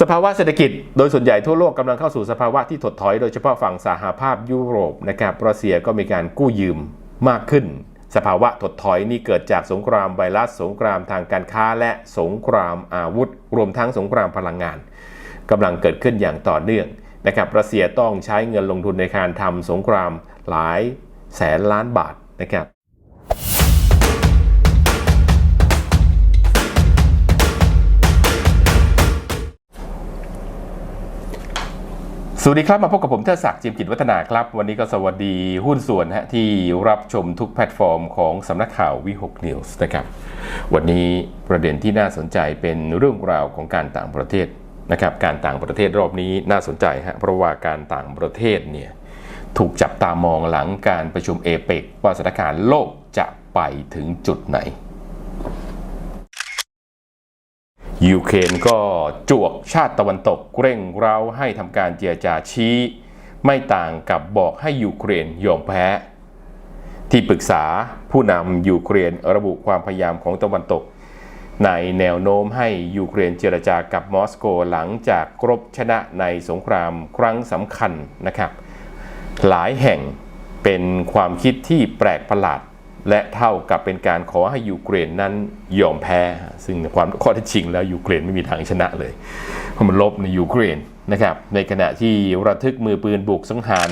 สภาวะเศรษฐกิจโดยส่วนใหญ่ทั่วโลกกำลังเข้าสู่สภาวะที่ถดถอยโดยเฉพาะฝั่งสหภาพยุโรปนะครับรัสเซียก็มีการกู้ยืมมากขึ้น สภาวะถดถอยนี่เกิดจากสงครามไวรัส สงครามทางการค้าและสงครามอาวุธ รวมทั้งสงครามพลังงานกำลังเกิดขึ้นอย่างต่อเนื่องนะครับรัสเซียต้องใช้เงินลงทุนในการทำสงครามหลายแสนล้านบาทนะครับ สวัสดีครับ มาพบกับผมเทิดศักดิ์จิมกิจวัฒนาครับ วันนี้ก็สวัสดีหุ้นส่วนฮะที่รับชมทุกแพลตฟอร์มของสำนักข่าววิหกนิวส์นะครับ วันนี้ประเด็นที่น่าสนใจเป็นเรื่องราวของการต่างประเทศนะครับการต่างประเทศรอบนี้น่าสนใจฮะเพราะว่าการต่างประเทศเนี่ยถูกจับตามองหลังการประชุมเอเปกว่าสถานการณ์โลกจะไปถึงจุดไหน ยูเครนก็จวกชาติตะวันตกเร่งเร้าให้ทำการเจรจาชี้ ไม่ต่างกับบอกให้ยูเครนยอมแพ้ ที่ปรึกษาผู้นำยูเครนระบุความพยายามของตะวันตก ในแนวโน้มให้ยูเครนเจรจากับมอสโกหลังจากกรบชนะในสงครามครั้งสำคัญนะครับ หลายแห่งเป็นความคิดที่แปลกประหลาด และเท่ากับเป็นการขอให้ยูเครนนั้นยอมแพ้ ซึ่งความข้อเท็จจริงแล้วยูเครนไม่มีทางชนะเลยเพราะมันลบในยูเครนนะครับ ในขณะที่ระทึกมือปืนบุกสังหาร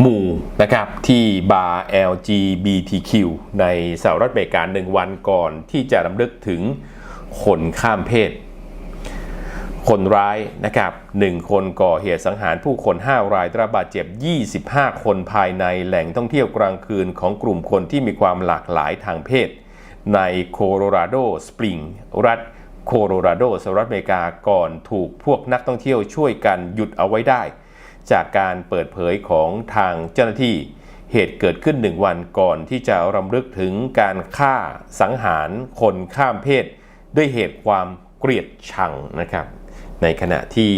หมู่นะครับที่บาร์ LGBTQ ในสหรัฐอเมริกาหนึ่งวันก่อนที่จะรำลึกถึงคนข้ามเพศ คนร้ายนะครับหนึ่งคนก่อเหตุสังหารผู้คน 5 รายได้รับบาดเจ็บ 25 คนภายในแหล่งท่องเที่ยวกลางคืนของกลุ่มคนที่มีความหลากหลายทางเพศ ในโคโลราโดสปริง รัฐโคโลราโดสหรัฐอเมริกาก่อนถูกพวกนักท่องเที่ยวช่วยกันหยุดเอาไว้ได้ จากการเปิดเผยของทางเจ้าหน้าที่ เหตุเกิดขึ้นหนึ่งวันก่อนที่จะรำลึกถึงการฆ่าสังหารคนข้ามเพศ ด้วยเหตุความ เกลียดชังนะครับ ในขณะที่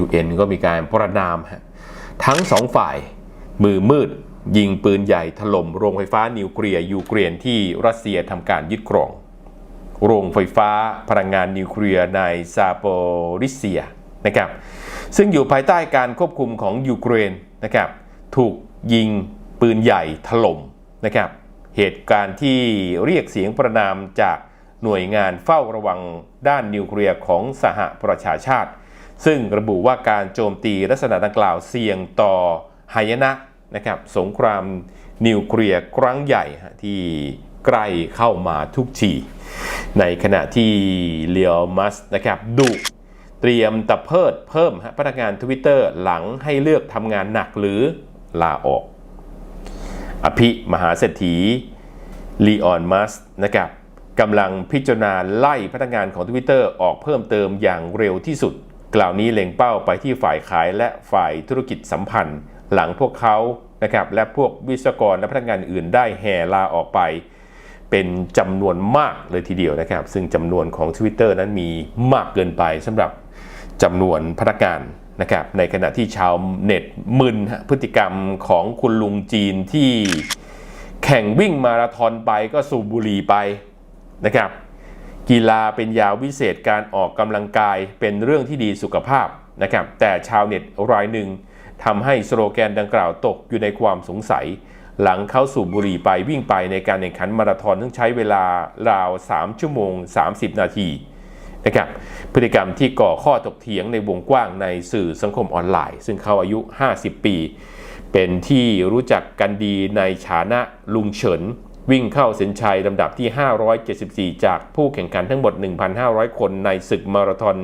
UN ก็มีการประนาม ทั้งสองฝ่ายมือมืด ยิงปืนใหญ่ถล่มโรงไฟฟ้านิวเคลียร์ยูเครนที่รัสเซียทำการยึดครอง โรงไฟฟ้าพลังงานนิวเคลียร์ในซาโปริเซียนะครับซึ่งอยู่ภายใต้การควบคุมของยูเครนนะครับถูกยิงปืนใหญ่ถล่มนะครับเหตุการณ์ที่เรียกเสียงประนามจากหน่วยงานเฝ้าระวัง ด้านนิวเคลียร์ของสหประชาชาติ ซึ่งระบุว่าการโจมตีลักษณะดังกล่าวเสี่ยงต่อหายนะนะครับสงครามนิวเคลียร์ครั้งใหญ่ที่ใกล้เข้ามาทุกทีในขณะที่เลียวมัสนะครับดุเตรียมตะเพิดเพิ่มฮะพนักงาน Twitter หลังให้เลือกทำงานหนักหรือลาออก อภิมหาเศรษฐีลีออนมัสนะครับ กำลังพิจารณาไล่พนักงานของ Twitter ออกเพิ่มเติมอย่างเร็วที่สุด กล่าวนี้เล็งเป้าไปที่ฝ่ายขายและฝ่ายธุรกิจสัมพันธ์ หลังพวกเขานะครับและพวกวิศวกรและพนักงานอื่นได้แห่ลาออกไป เป็นจำนวนมากเลยทีเดียวนะครับ ซึ่งจำนวนของ Twitter นั้นมีมากเกินไปสำหรับจำนวนพนักงานนะครับในขณะที่ชาวเน็ตมึนพฤติกรรมของคุณลุงจีนที่แข่งวิ่งมาราธอนไปก็สูบบุหรี่ไป นะครับ กีฬาเป็นยาวิเศษการออกกำลังกายเป็นเรื่องที่ดีสุขภาพนะครับ แต่ชาวเน็ตรายหนึ่งทำให้สโลแกนดังกล่าวตกอยู่ในความสงสัย หลังเข้าสู่บุหรี่ไปวิ่งไปในการแข่งขันมาราธอนต้องใช้เวลาราว 3 ชั่วโมง 30 นาทีนะครับพฤติกรรมที่ก่อข้อตกเถียงในวงกว้างในสื่อสังคมออนไลน์ ซึ่งเขาอายุ 50 ปี เป็นที่รู้จักกันดีในฐานะลุงเฉิน วิ่งเข้าเส้นชัยลำดับที่ 574 จากผู้แข่งขันทั้งหมด 1,500 คนในศึกมาราธอน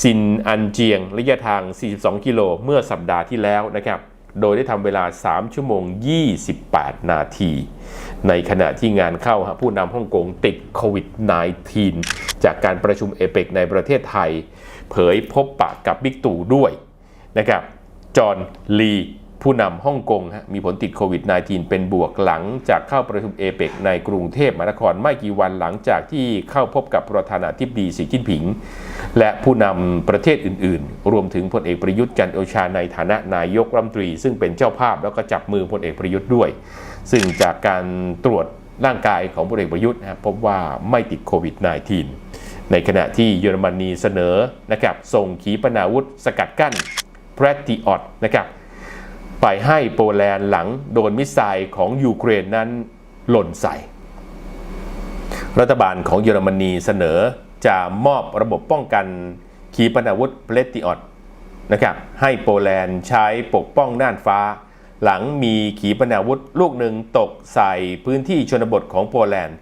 ซินอันเจียงระยะทาง 42 กิโลเมื่อสัปดาห์ที่แล้วนะครับ โดยได้ทำเวลา 3 ชั่วโมง 28 นาที ในขณะที่งานเข้าฮะผู้นำฮ่องกงติดโควิด -19 จากการประชุมเอเปกในประเทศไทย เผยพบปะกับบิ๊กตู่ด้วยนะครับ จอห์นลี ผู้นำฮ่องกงมีผลติดโควิด -19 เป็นบวกหลังจากเข้าประชุมเอเปกในกรุงเทพมหานครไม่กี่วันหลังจากที่เข้าพบกับประธานาธิบดีสีจิ้นผิง และผู้นำประเทศอื่น ๆ รวมถึงพลเอกประยุทธ์จันโอชาในฐานะนายกรัฐมนตรี ซึ่งเป็นเจ้าภาพแล้วก็จับมือพลเอกประยุทธ์ด้วย ซึ่งจากการตรวจร่างกายของพลเอกประยุทธ์พบว่าไม่ติดโควิด -19 ในขณะที่เยอรมนีเสนอนะครับส่งขีปนาวุธสกัดกั้นแพรติออตนะครับ ไปให้โปแลนด์หลังโดนมิสไซล์ของยูเครนนั้นหล่นใส่ รัฐบาลของเยอรมนีเสนอจะมอบระบบป้องกันขีปนาวุธเพลติออตนะครับให้โปแลนด์ใช้ปกป้องน่านฟ้า หลังมีขีปนาวุธลูกหนึ่งตกใส่พื้นที่ชนบทของโปแลนด์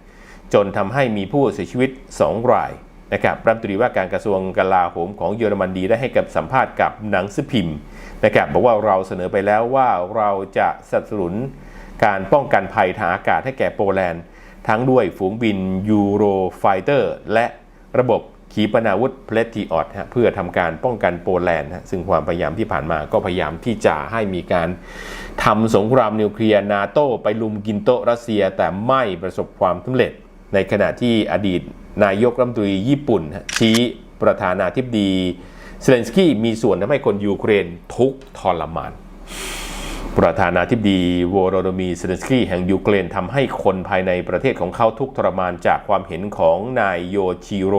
จนทำให้มีผู้เสียชีวิต 2 ราย นะครับรัฐมนตรีว่าการกระทรวงกลาโหมของเยอรมนีได้ให้กับสัมภาษณ์กับหนังสือพิมพ์นะครับบอกว่าเราเสนอไปแล้วว่าเราจะสนับสนุนการป้องกันภัยทางอากาศให้แก่โปแลนด์ ทั้งด้วยฝูงบินยูโรไฟเตอร์และระบบขีปนาวุธเพลติออตเพื่อทำการป้องกันโปแลนด์ฮะซึ่งความพยายามที่ผ่านมาก็พยายามที่จะให้มีการทำสงครามนิวเคลียร์นาโตไปลุมกินโตรัสเซีย แต่ไม่ประสบความสำเร็จในขณะที่อดีต นายกรัฐมนตรีญี่ปุ่น ชี้ประธานาธิบดีเซเลนสกี้มีส่วนทำให้คนยูเครนทุกทรมาน ประธานาธิบดีวโรโดมีเซเลนสกี้แห่งยูเครนทำให้คนภายในประเทศของเขาทุกทรมานจากความเห็นของนายโยชิโร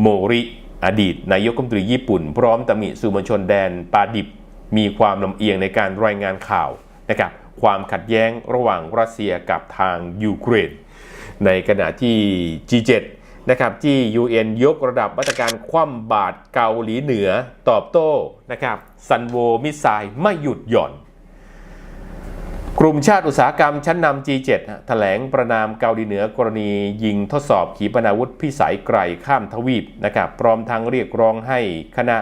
โมริอดีตนายกรัฐมนตรีญี่ปุ่น พร้อมตำหนิสื่อมวลชนแดนปาดิบมีความลำเอียงในการรายงานข่าวนะครับความขัดแย้งระหว่างรัสเซียกับทางยูเครน ในขณะที่ G7 นะครับที่ UN ยกระดับมาตรการคว่ำบาตรเกาหลีเหนือตอบโต้นะครับซันโวมิสไซล์ไม่หยุดหย่อน กลุ่มชาติอุตสาหกรรมชั้นนำ G7 แถลงประนามเกาหลีเหนือกรณียิงทดสอบขีปนาวุธพิสัยไกลข้ามทวีปนะครับพร้อมทั้งเรียกร้องให้คณะ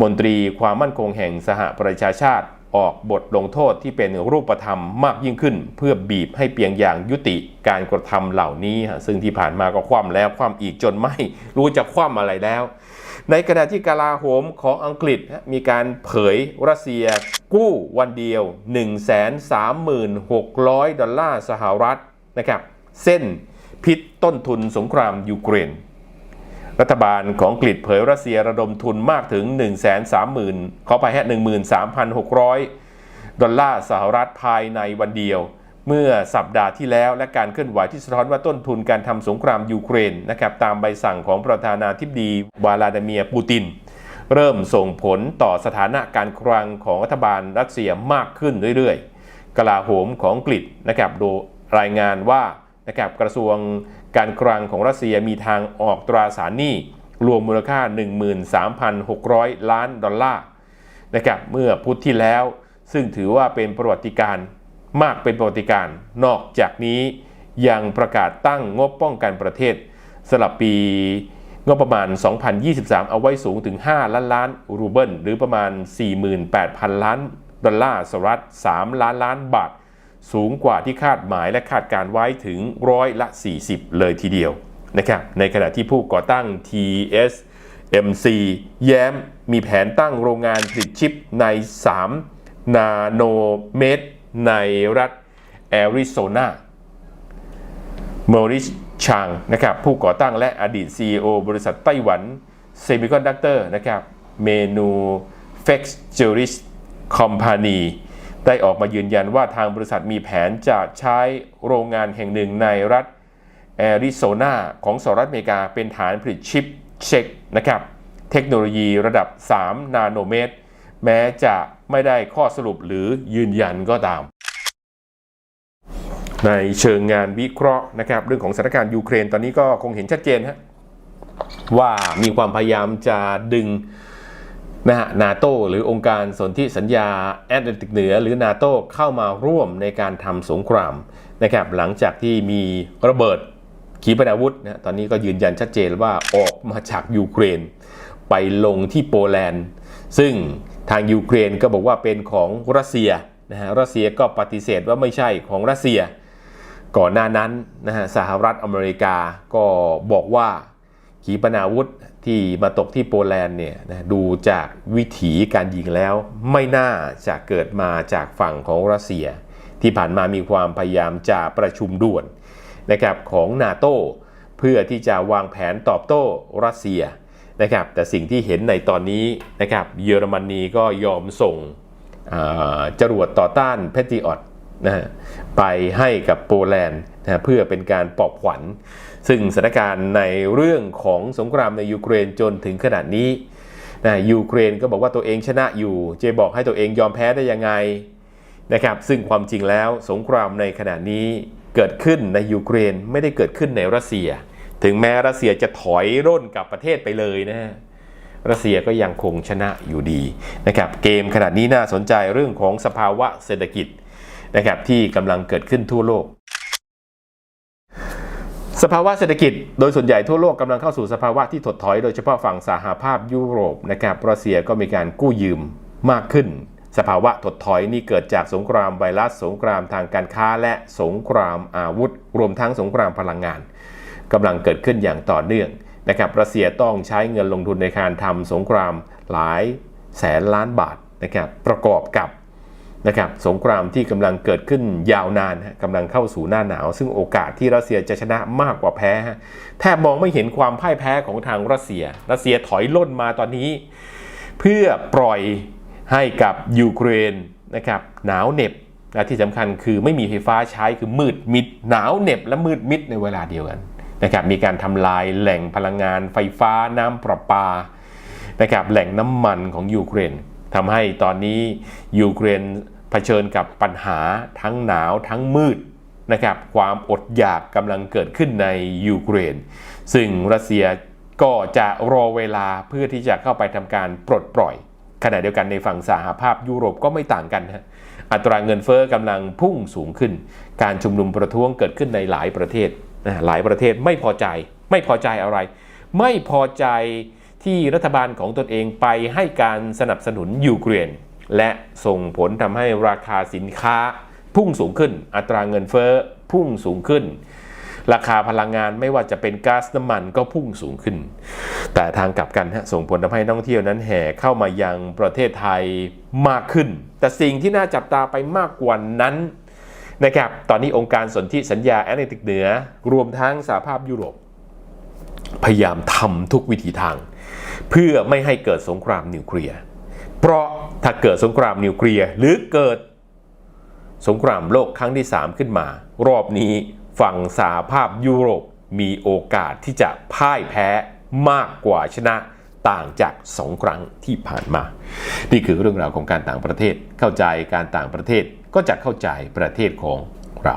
มนตรีความมั่นคงแห่งสหประชาชาติ ออกบทลงโทษที่เป็นรูปธรรมมากยิ่งขึ้น เพื่อบีบให้เพียงอย่างยุติการกระทำเหล่านี้ ซึ่งที่ผ่านมาก็คว่ำแล้วคว่ำอีกจนไม่รู้จะคว่ำอะไรแล้ว ในขณะที่กาลาโหมของอังกฤษมีการเผยรัสเซียกู้วันเดียว 136,000 ดอลลาร์สหรัฐนะครับ เส้นพิษต้นทุนสงครามยูเครน รัฐบาลของกฤษเผยรัสเซียระดมทุนมากถึง 130,000ขอไปแค่13,600 ดอลลาร์สหรัฐภายในวันเดียว เมื่อสัปดาห์ที่แล้วและการเคลื่อนไหวที่สะท้อนว่าต้นทุนการทำสงครามยูเครนนะครับตามใบสั่งของประธานาธิบดีวลาดิเมียร์ปูติน เริ่มส่งผลต่อสถานะการคลังของรัฐบาลรัสเซียมากขึ้นเรื่อยๆ กลาโหมของอังกฤษนะครับโดยรายงานว่านะครับกระทรวง การคลังของรัสเซียมีทางออกตราสารหนี้รวมมูลค่า 13,600 ล้านดอลลาร์นะครับเมื่อพุธที่แล้ว ซึ่งถือว่าเป็นประวัติการ์มากเป็นประวัติการ์นอกจากนี้ยังประกาศตั้งงบป้องกันประเทศสำหรับปีงบประมาณ 2023 เอาไว้สูงถึง 5 ล้านล้านรูเบิลหรือประมาณ 48,000 ล้านดอลลาร์สหรัฐ 3 ล้านล้านบาท สูงกว่าที่คาดหมายและคาดการไว้ถึงร้อยละ 40 เลยทีเดียวนะครับในขณะที่ผู้ก่อตั้ง TSMC แย้มมีแผนตั้งโรงงานผลิตชิปใน 3 นาโนเมตร ในรัฐแอริโซนามอริสชางนะครับผู้ก่อตั้งและอดีต CEO บริษัทไต้หวันเซมิคอนดักเตอร์นะครับเมนูเฟกซ์จูริสคอมพานี ได้ออกมายืนยันว่าทางบริษัทมีแผนจะใช้โรงงานแห่งหนึ่งในรัฐแอริโซนาของสหรัฐอเมริกาเป็นฐานผลิตชิปเช็คนะครับเทคโนโลยีระดับ 3 นาโนเมตร แม้จะไม่ได้ข้อสรุปหรือยืนยันก็ตาม ในเชิงงานวิเคราะห์นะครับเรื่องของสถานการณ์ยูเครนตอนนี้ก็คงเห็นชัดเจนฮะว่ามีความพยายามจะดึง นะฮะนาโตหรือองค์การสนธิสัญญาแอตแลนติกเหนือ หรือนาโตเข้ามาร่วมในการทำสงครามนะครับหลังจากที่มีระเบิดขีปนาวุธนะตอนนี้ก็ยืนยันชัดเจนว่าออกมาจากยูเครน ไปลงที่โปแลนด์ ซึ่งทางยูเครนก็บอกว่าเป็นของรัสเซียนะฮะรัสเซียก็ปฏิเสธว่าไม่ใช่ของรัสเซีย ก่อนหน้านั้นนะฮะสหรัฐอเมริกาก็บอกว่าขีปนาวุธ ที่มาตกที่โปแลนด์เนี่ยนะดูจากวิถีการยิงแล้ว ไม่น่าจะเกิดมาจากฝั่งของรัสเซีย ที่ผ่านมามีความพยายามจะประชุมด่วนนะครับของนาโตเพื่อที่จะวางแผนตอบโต้รัสเซียนะครับแต่สิ่งที่เห็นในตอนนี้นะครับเยอรมนีก็ยอมส่งจรวดต่อต้านเพติออตนะฮะไปให้กับโปแลนด์นะเพื่อเป็นการปลอบขวัญ ซึ่งสถานการณ์ในเรื่องของสงครามในยูเครนจนถึงขนาดนี้นะยูเครนก็บอกว่าตัวเองชนะอยู่ เจบอกให้ตัวเองยอมแพ้ได้ยังไงนะครับซึ่งความจริงแล้วสงครามในขณะนี้เกิดขึ้นในยูเครนไม่ได้เกิดขึ้นในรัสเซีย ถึงแม้รัสเซียจะถอยร่นกลับประเทศไปเลยนะฮะรัสเซียก็ยังคงชนะอยู่ดีนะครับเกมขนาดนี้น่าสนใจเรื่องของสภาวะเศรษฐกิจนะครับที่กำลังเกิดขึ้นทั่วโลก สภาวะเศรษฐกิจโดยส่วนใหญ่ทั่วโลกกำลังเข้าสู่สภาวะที่ถดถอย โดยเฉพาะฝั่งสหภาพยุโรปนะครับรัสเซียก็มีการกู้ยืมมากขึ้น สภาวะถดถอยนี่เกิดจากสงครามไวรัสสงครามทางการค้าและสงครามอาวุธ รวมทั้งสงครามพลังงานกำลังเกิดขึ้นอย่างต่อเนื่องนะครับรัสเซียต้องใช้เงินลงทุนในการทำสงครามหลายแสนล้านบาทนะครับประกอบกับ นะครับสงครามที่กำลังเกิดขึ้นยาวนานฮะกำลังเข้าสู่หน้าหนาว ซึ่งโอกาสที่รัสเซียจะชนะมากกว่าแพ้แทบมองไม่เห็นความพ่ายแพ้ของทางรัสเซีย รัสเซียถอยล่นมาตอนนี้ เพื่อปล่อยให้กับยูเครนนะครับหนาวเหน็บและที่สำคัญคือไม่มีไฟฟ้าใช้คือมืดมิด หนาวเหน็บและมืดมิดในเวลาเดียวกันนะครับมีการทำลายแหล่งพลังงานไฟฟ้าน้ำประปานะครับแหล่งน้ำมันของยูเครนทำให้ตอนนี้ยูเครน เผชิญกับปัญหาทั้งหนาวทั้งมืดนะครับความอดอยากกำลังเกิดขึ้นในยูเครน ซึ่งรัสเซียก็จะรอเวลาเพื่อที่จะเข้าไปทำการปลดปล่อย ขณะเดียวกันในฝั่งสหภาพยุโรปก็ไม่ต่างกันฮะอัตราเงินเฟอ้อกำลังพุ่งสูงขึ้น การชุมนุมประท้วงเกิดขึ้นในหลายประเทศนะหลายประเทศไม่พอใจ ไม่พอใจอะไร ไม่พอใจที่รัฐบาลของตนเองไปให้การสนับสนุนยูเครน และส่งผลทำให้ราคาสินค้าพุ่งสูงขึ้น อัตราเงินเฟ้อพุ่งสูงขึ้น ราคาพลังงานไม่ว่าจะเป็นก๊าซน้ำมันก็พุ่งสูงขึ้น แต่ทางกลับกันฮะส่งผลทำให้นักท่องเที่ยวนั้นแห่เข้ามายังประเทศไทยมากขึ้น แต่สิ่งที่น่าจับตาไปมากกว่านั้นนะครับ ตอนนี้องค์การสนธิสัญญาแอตแลนติกเหนือ รวมทั้งสหภาพยุโรป พยายามทำทุกวิถีทาง เพื่อไม่ให้เกิดสงครามนิวเคลียร์ เพราะถ้าเกิดสงครามนิวเคลียร์หรือเกิดสงครามโลกครั้งที่ 3 ขึ้นมา รอบนี้ฝั่งสหภาพยุโรปมีโอกาสที่จะพ่ายแพ้มากกว่าชนะต่างจากสองครั้งที่ผ่านมา นี่คือเรื่องราวของการต่างประเทศ เข้าใจการต่างประเทศก็จะเข้าใจประเทศของเรา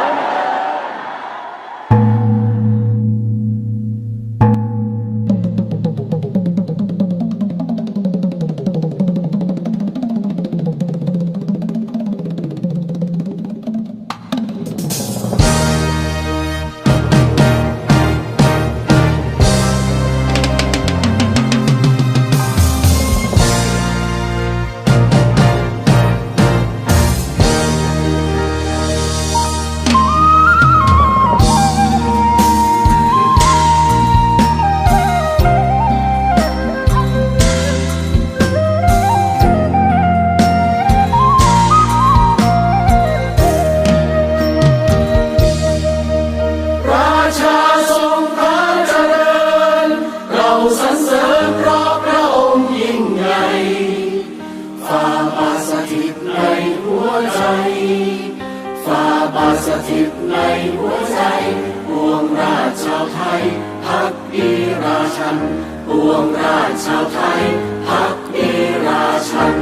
กันปวงราชชาวไทยพักดีราชัน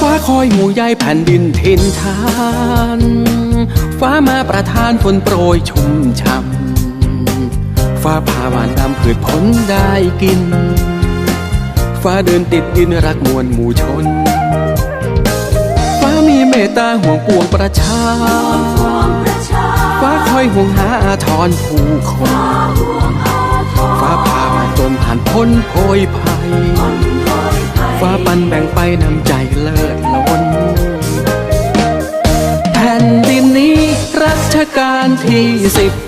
ฟ้าคอยหมู่ใยแผ่นดินทินทาน ฟ้ามาประทานฝนโปรยชุ่มช่ำ ฟ้าพาหวานดำพืชผลได้กิน ฟ้าเดินติดดินรักมวลหมู่ชน ฟ้ามีเมตตาห่วงปวงประชา ฟ้าคอยห่วงหาอาทรผู้คน ฟ้าพามาจนผ่านพ้นโพยภัย ฟ้าปันแบ่งไปนำใจเลิศล้นแผ่นดินนี้รัชกาลที่สิบ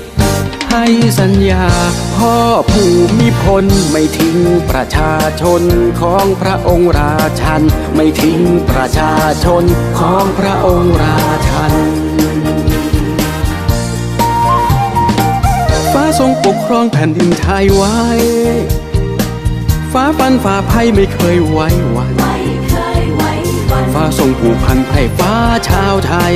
ให้สัญญา พ่อผู้มีพลไม่ทิ้งประชาชนของพระองค์ราชัน ไม่ทิ้งประชาชนของพระองค์ราชันฟ้าทรงปกครองแผ่นดินไทยไว้ ฟ้าฟันฟ้าภัยไม่เคยไว้วันฟ้าทรงผูกพันไพ่ฟ้าชาวไทย